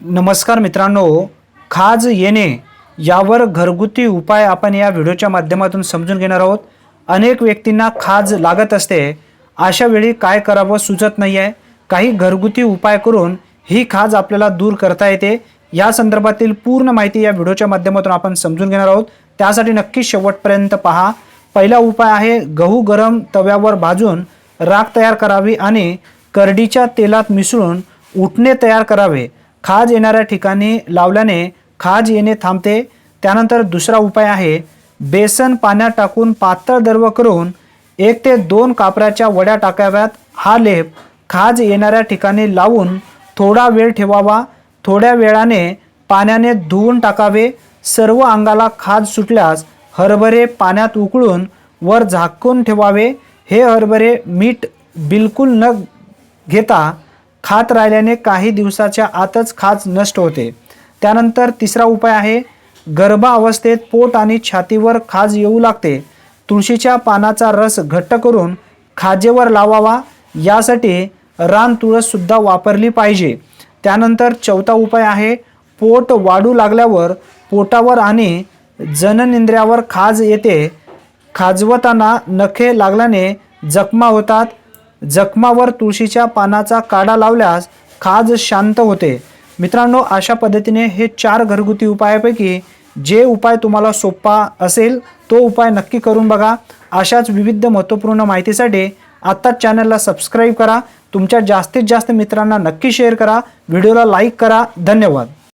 नमस्कार मित्रांनो खाज येणे यावर घरगुती उपाय आपण या व्हिडिओच्या माध्यमातून समजून घेणार आहोत. अनेक व्यक्तींना खाज लागत असते. अशा वेळी काय करावं सुचत नाही आहे काही घरगुती उपाय करून ही खाज आपल्याला दूर करता येते. या संदर्भातील पूर्ण माहिती या व्हिडिओच्या माध्यमातून आपण समजून घेणार आहोत. त्यासाठी नक्की शेवटपर्यंत पहा. पहिला उपाय आहे गहू गरम तव्यावर भाजून राख तयार करावी आणि करडीच्या तेलात मिसळून उठणे तयार करावे. खाज येणाऱ्या ठिकाणी लावल्याने खाज येणे थांबते. त्यानंतर दुसरा उपाय आहे बेसन पाण्यात टाकून पातळ दर्व करून एक ते दोन कापराच्या वड्या टाकाव्यात. हा लेप खाज येणाऱ्या ठिकाणी लावून थोडा वेळ ठेवावा. थोड्या वेळाने पाण्याने धुवून टाकावे. सर्व अंगाला खाज सुटल्यास हरभरे पाण्यात उकळून वर झाकून ठेवावे. हे हरभरे मीठ बिलकुल न घेता खात राहिल्याने काही दिवसाच्या आतच खाज नष्ट होते. त्यानंतर तिसरा उपाय आहे गर्भा अवस्थेत पोट आणि छातीवर खाज येऊ लागते. तुळशीच्या पानाचा रस घट्ट करून खाजेवर लावावा यासाठी रान तुळससुद्धा वापरली पाहिजे. त्यानंतर चौथा उपाय आहे पोट वाढू लागल्यावर पोटावर आणि जननेंद्रियावर खाज येते. खाजवताना नखे लागल्याने जखमा होतात जखमावर तुळशीच्या पानाचा काढा लावल्यास खाज शांत होते. मित्रांनो अशा पद्धतीने हे चार घरगुती उपायापैकी जे उपाय तुम्हाला सोपा असेल तो उपाय नक्की करून बघा. अशाच विविध महत्त्वपूर्ण माहितीसाठी आत्ताच चॅनलला सबस्क्राईब करा. तुमच्या जास्तीत जास्त मित्रांना नक्की शेअर करा. व्हिडिओला लाईक करा. धन्यवाद.